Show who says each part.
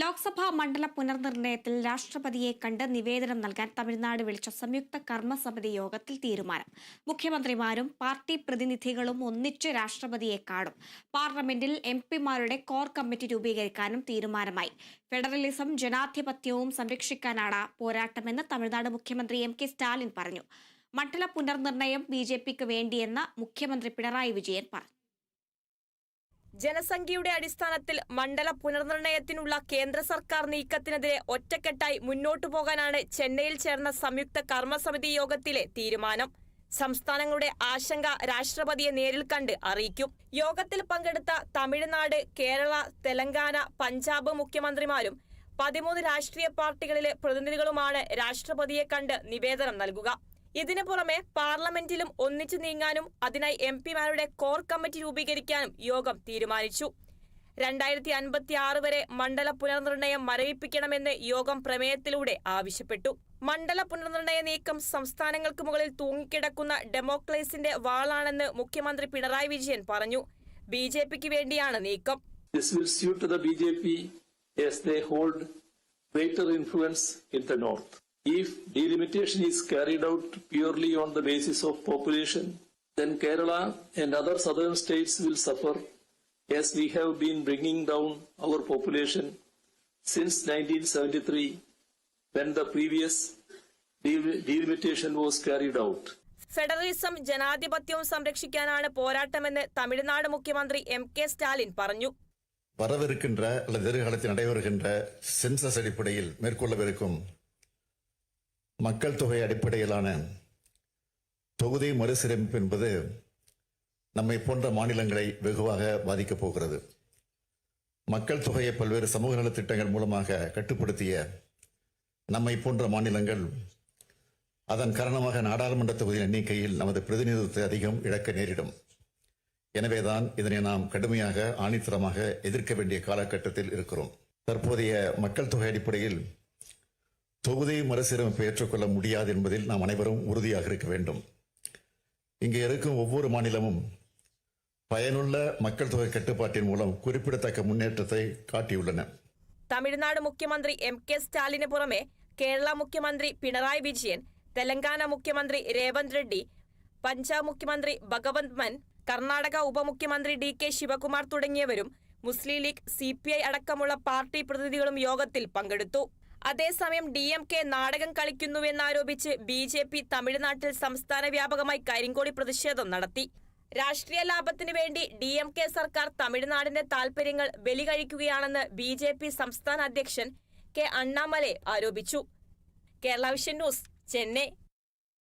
Speaker 1: ലോക്സഭാ മണ്ഡല പുനർനിർണയത്തിൽ രാഷ്ട്രപതിയെ കണ്ട് നിവേദനം നൽകാൻ തമിഴ്നാട് വിളിച്ച സംയുക്ത കർമ്മസമിതി യോഗത്തിൽ തീരുമാനം. മുഖ്യമന്ത്രിമാരും പാർട്ടി പ്രതിനിധികളും ഒന്നിച്ച് രാഷ്ട്രപതിയെ കാണും. പാർലമെന്റിൽ എം പിമാരുടെ കോർ കമ്മിറ്റി രൂപീകരിക്കാനും തീരുമാനമായി. ഫെഡറലിസം ജനാധിപത്യവും സംരക്ഷിക്കാനാണ് പോരാട്ടമെന്ന് തമിഴ്നാട് മുഖ്യമന്ത്രി എം കെ സ്റ്റാലിൻ പറഞ്ഞു. മണ്ഡല പുനർനിർണയം ബി ജെ പിക്ക് വേണ്ടിയെന്ന് മുഖ്യമന്ത്രി പിണറായി വിജയൻ പറഞ്ഞു.
Speaker 2: ജനസംഖ്യയുടെ അടിസ്ഥാനത്തിൽ മണ്ഡല പുനർനിർണയത്തിനുള്ള കേന്ദ്ര സർക്കാർ നീക്കത്തിനെതിരെ ഒറ്റക്കെട്ടായി മുന്നോട്ടു പോകാനാണ് ചെന്നൈയിൽ ചേർന്ന സംയുക്ത കർമ്മസമിതി യോഗത്തിലെ തീരുമാനം. സംസ്ഥാനങ്ങളുടെ ആശങ്ക രാഷ്ട്രപതിയെ നേരിൽ കണ്ട് അറിയിക്കും. യോഗത്തിൽ പങ്കെടുത്ത തമിഴ്നാട് കേരള തെലങ്കാന പഞ്ചാബ് മുഖ്യമന്ത്രിമാരും പതിമൂന്ന് രാഷ്ട്രീയ പാർട്ടികളിലെ പ്രതിനിധികളുമാണ് രാഷ്ട്രപതിയെ കണ്ട് നിവേദനം നൽകുക. ഇതിനു പുറമെ പാർലമെന്റിലും ഒന്നിച്ചു നീങ്ങാനും അതിനായി എം പിമാരുടെ കോർ കമ്മിറ്റി രൂപീകരിക്കാനും യോഗം തീരുമാനിച്ചു. രണ്ടായിരത്തി അൻപത്തി ആറ് വരെ മണ്ഡല പുനർനിർണയം മരവിപ്പിക്കണമെന്ന് യോഗം പ്രമേയത്തിലൂടെ ആവശ്യപ്പെട്ടു. മണ്ഡല പുനർനിർണയ നീക്കം സംസ്ഥാനങ്ങൾക്ക് മുകളിൽ തൂങ്ങിക്കിടക്കുന്ന ഡെമോക്രേസിന്റെ വാളാണെന്ന് മുഖ്യമന്ത്രി പിണറായി വിജയൻ പറഞ്ഞു. ബി ജെ പിക്ക് വേണ്ടിയാണ് നീക്കം.
Speaker 3: Suit the BJP as. If delimitation is carried out purely on the basis of population, then Kerala and other southern states will suffer as we have been bringing down our population since 1973 when the previous del- delimitation was carried out.
Speaker 2: Federalism ജനാധിപത്യവും സംരക്ഷിക്കാനാണ് പോരാട്ടമെന്ന് തമിഴ്നാട് മുഖ്യമന്ത്രി M K Stalin പറഞ്ഞു
Speaker 4: வரவிருக்கின்ற அல்லது எதிர்காலத்தில் நடைபெறுகின்ற census அடிப்படையில் மேற்கொள்ளவிருக்கும் மக்கள் தொகை அடிப்படையிலான தொகுதி மறுசீரமைப்பு என்பது நம்மை போன்ற மாநிலங்களை வெகுவாக பாதிக்கப் போகிறது. மக்கள் தொகையை பல்வேறு சமூக நலத் திட்டங்கள் மூலமாக கட்டுப்படுத்திய நம்மை போன்ற மாநிலங்கள் அதன் காரணமாக நாடாளுமன்ற தொகுதி எண்ணிக்கையில் நமது பிரதிநிதித்துவத்தை அதிகம் இழக்க நேரிடும். எனவேதான் இதனை நாம் கடுமையாக ஆணித்தரமாக எதிர்க்க வேண்டிய காலகட்டத்தில் இருக்கிறோம். தற்போதைய மக்கள் தொகை அடிப்படையில் தொகுதி மறுசீரமைப்பை ஏற்றுக்கொள்ள முடியாது என்பதில் நாம் அனைவரும் உறுதியாக இருக்க வேண்டும் இங்கே இருக்கும் ஒவ்வொரு மாநிலமும் பயனுள்ள மக்கள் தொகை கட்டுப்பாட்டின் மூலம் குறிப்பிடத்தக்க முன்னேற்றத்தை காட்டியுள்ளன
Speaker 2: തമിഴ്നാട് മുഖ്യമന്ത്രി എം കെ സ്റ്റാലിന് പുറമെ കേരള മുഖ്യമന്ത്രി പിണറായി വിജയൻ തെലങ്കാന മുഖ്യമന്ത്രി രേവന്ത് റെഡ്ഡി പഞ്ചാബ് മുഖ്യമന്ത്രി ഭഗവന്ത് മൻ കർണാടക ഉപമുഖ്യമന്ത്രി ഡി കെ ശിവകുമാർ തുടങ്ങിയവരും Muslim League C P I അടക്കമുള്ള പാർട്ടി പ്രതിനിധികളും യോഗത്തിൽ പങ്കെടുത്തു അതേസമയം ഡി എം കെ നാടകം കളിക്കുന്നുവെന്നാരോപിച്ച് ബി ജെ പി തമിഴ്നാട്ടിൽ സംസ്ഥാന വ്യാപകമായി കരിങ്കോടി പ്രതിഷേധം നടത്തി. രാഷ്ട്രീയ ലാഭത്തിനു വേണ്ടി ഡി എം കെ സർക്കാർ തമിഴ്നാടിന്റെ താൽപര്യങ്ങൾ ബലികഴിക്കുകയാണെന്ന് ബി ജെ പി സംസ്ഥാന അധ്യക്ഷൻ കെ അണ്ണാമലെ ആരോപിച്ചു. Kerala vision news Chennai.